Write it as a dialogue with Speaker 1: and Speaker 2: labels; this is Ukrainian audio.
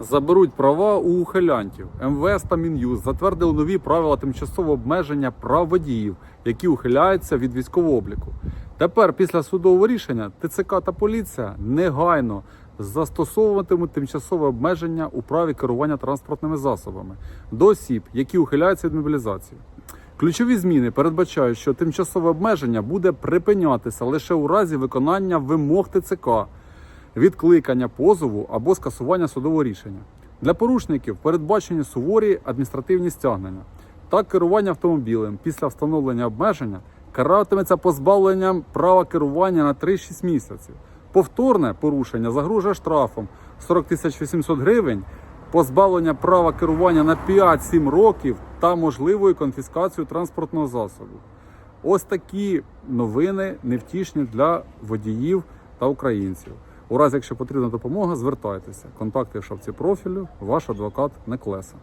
Speaker 1: заберуть права у ухилянтів. МВС та Мін'юз затвердили нові правила тимчасового обмеження прав водіїв, які ухиляються від військового обліку. Тепер, після судового рішення, ТЦК та поліція негайно застосовуватимуть тимчасове обмеження у праві керування транспортними засобами до осіб, які ухиляються від мобілізації. Ключові зміни передбачають, що тимчасове обмеження буде припинятися лише у разі виконання вимог ТЦК, відкликання позову або скасування судового рішення. Для порушників передбачені суворі адміністративні стягнення. Так, керування автомобілем після встановлення обмеження каратиметься позбавленням права керування на 3-6 місяців. Повторне порушення загрожує штрафом 40 тисяч 800 гривень, позбавлення права керування на 5-7 років та можливою конфіскацією транспортного засобу. Ось такі новини невтішні для водіїв та українців. У разі, якщо потрібна допомога, звертайтеся. Контакти в шапці профілю, ваш адвокат Неклеса.